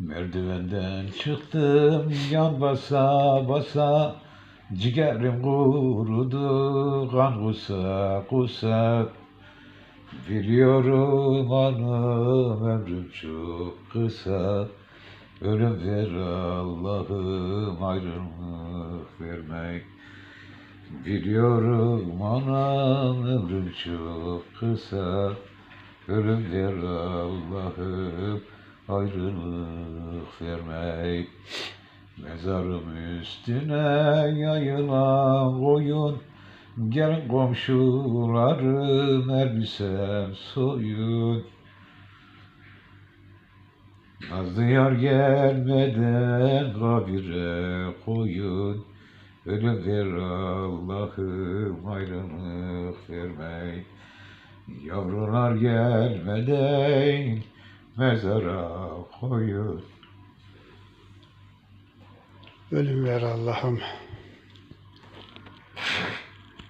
Merdivenden çıktım yan basa basa. Ciğerim kurudu kan kusa kusa. Biliyorum anam ömrüm çok kısa. Ölüm ver Allah'ım ayrılık vermek. Biliyorum anam ömrüm çok kısa. Ölüm ver Allah'ım ayrılık vermek Mezarım üstüne yayılan koyun. Gelin komşularım elbisem soyun. Nazlı yar gelmeden kabire koyun. Ölüm ver Allah'ım ayrılık vermek Yavrular gelmeden mezara koyun Ölüm ver Allah'ım.